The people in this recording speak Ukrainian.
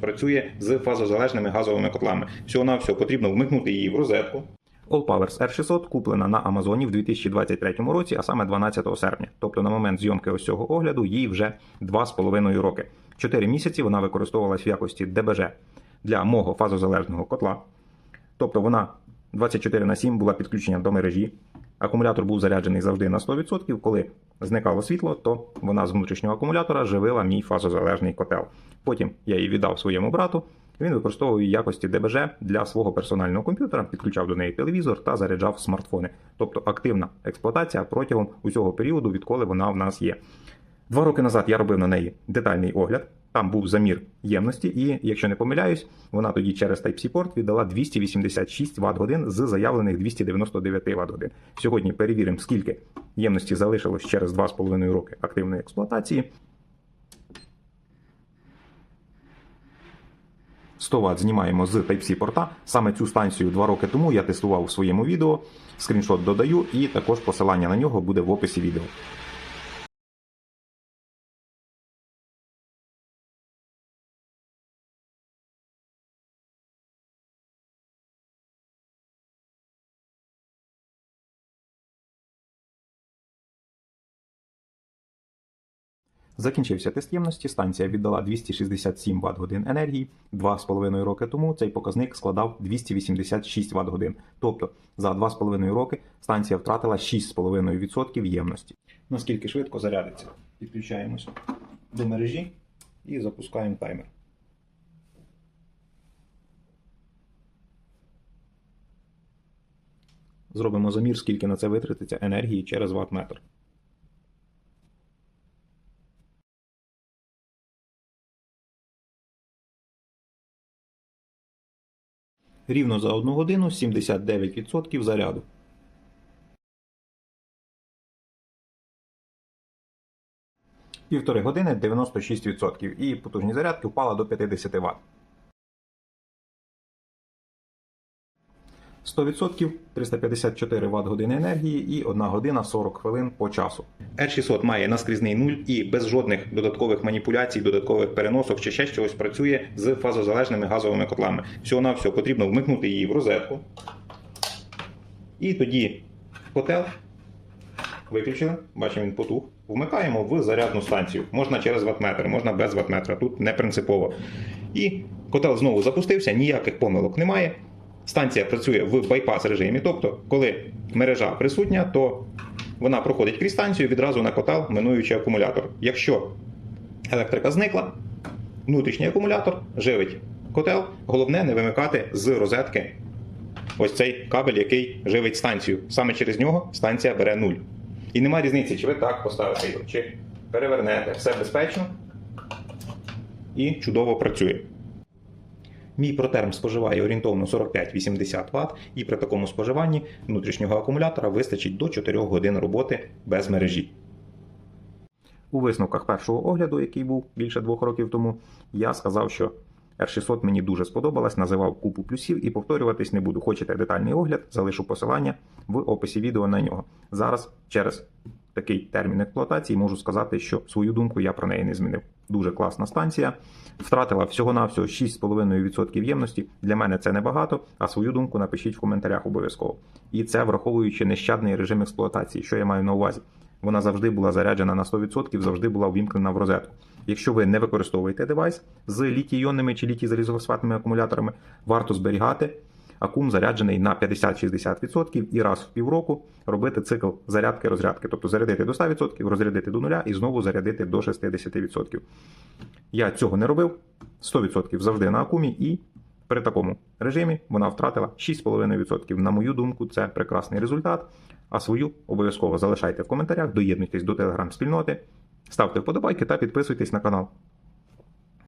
працює з фазозалежними газовими котлами. Всього на все потрібно вмикнути її в розетку. All Powers R600 куплена на Амазоні в 2023 році, а саме 12 серпня. Тобто на момент зйомки ось цього огляду їй вже 2,5 роки. 4 місяці вона використовувалась в якості ДБЖ для мого фазозалежного котла. Тобто вона 24 на 7 була підключена до мережі. Акумулятор був заряджений завжди на 100%. Коли зникало світло, то вона з внутрішнього акумулятора живила мій фазозалежний котел. Потім я її віддав своєму брату. Він використовував якості ДБЖ для свого персонального комп'ютера, підключав до неї телевізор та заряджав смартфони. Тобто активна експлуатація протягом усього періоду, відколи вона в нас є. Два роки назад я робив на неї детальний огляд. Там був замір ємності, і якщо не помиляюсь, вона тоді через Type-C порт віддала 286 Вт годин з заявлених 299 Вт годин. Сьогодні перевіримо, скільки ємності залишилось через 2,5 роки активної експлуатації. 100 Вт знімаємо з Type-C порта. Саме цю станцію два роки тому я тестував у своєму відео. Скріншот додаю, і також посилання на нього буде в описі відео. Закінчився тест ємності, станція віддала 267 Вт годин енергії. Два з половиною роки тому цей показник складав 286 Вт годин. Тобто за 2,5 роки станція втратила 6,5% ємності. Наскільки швидко зарядиться? Підключаємося до мережі і запускаємо таймер. Зробимо замір, скільки на це витратиться енергії через ватметр. Рівно за 1 годину 79% заряду. Півтори години 96% і потужність зарядки впала до 50 Вт. 100% 354 Вт години енергії і 1 година 40 хвилин по часу. R600 має наскрізний нуль і без жодних додаткових маніпуляцій, додаткових переносок чи ще чогось працює з фазозалежними газовими котлами. Всього на все потрібно вмикнути її в розетку. І тоді котел виключили, бачимо він потух. Вмикаємо в зарядну станцію. Можна через ватметр, можна без ватметра, тут не принципово. І котел знову запустився, ніяких помилок немає. Станція працює в байпас режимі, тобто, коли мережа присутня, то вона проходить крізь станцію відразу на котел, минуючи акумулятор. Якщо електрика зникла, внутрішній акумулятор живить котел. Головне не вимикати з розетки ось цей кабель, який живить станцію. Саме через нього станція бере нуль. І немає різниці, чи ви так поставите його, чи перевернете. Все безпечно і чудово працює. Мій протерм споживає орієнтовно 45-80 Вт, і при такому споживанні внутрішнього акумулятора вистачить до 4 годин роботи без мережі. У висновках першого огляду, який був більше двох років тому, я сказав, що R600 мені дуже сподобалась, називав купу плюсів і повторюватись не буду. Хочете детальний огляд, залишу посилання в описі відео на нього. Зараз через такий термін експлуатації можу сказати, що свою думку я про неї не змінив. Дуже класна станція. Втратила всього-навсього 6,5% ємності. Для мене це небагато, а свою думку напишіть в коментарях обов'язково. І це враховуючи нещадний режим експлуатації, що я маю на увазі. Вона завжди була заряджена на 100%, завжди була ввімкнена в розетку. Якщо ви не використовуєте девайс з літій-іонними чи літій-залізофосфатними акумуляторами, варто зберігати акум заряджений на 50-60% і раз в півроку робити цикл зарядки-розрядки, тобто зарядити до 100%, розрядити до 0 і знову зарядити до 60%. Я цього не робив 100% завжди на акумі, і при такому режимі вона втратила 6,5%. На мою думку, це прекрасний результат. А свою обов'язково залишайте в коментарях, доєднуйтесь до телеграм-спільноти, ставте вподобайки та підписуйтесь на канал.